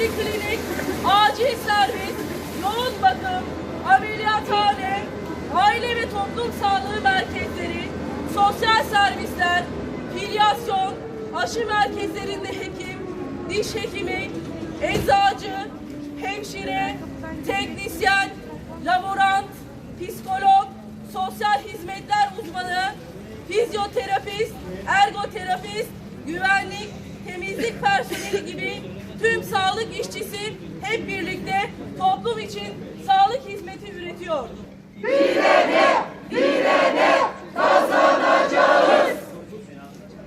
poliklinik, acil servis, yoğun bakım, ameliyathane, aile ve toplum sağlığı merkezleri, sosyal servisler, filyasyon, aşı merkezlerinde hekim, diş hekimi, eczacı, hemşire, teknisyen, laborant, psikolog, sosyal hizmetler uzmanı, fizyoterapist, ergoterapist, güvenlik, temizlik personeli gibi tüm sağlık işçisi hep birlikte toplum için sağlık hizmeti üretiyor.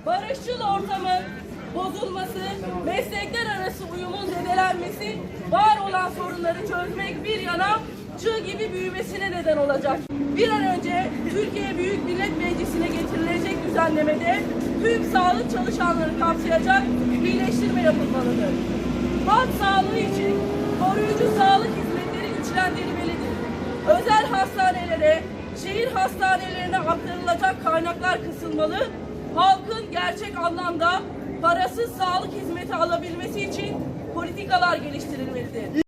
Barışçıl ortamın bozulması, meslekler arası uyumun zedelenmesi, var olan sorunları çözmek bir yana çığ gibi büyümesine neden olacak. Bir an önce Türkiye Büyük Millet Meclisi'ne getirilecek düzenlemede tüm sağlık çalışanları kapsayacak iyileştirme yapılmalıdır. Hastanelere, şehir hastanelerine aktarılacak kaynaklar kısılmalı, halkın gerçek anlamda parasız sağlık hizmeti alabilmesi için politikalar geliştirilmelidir.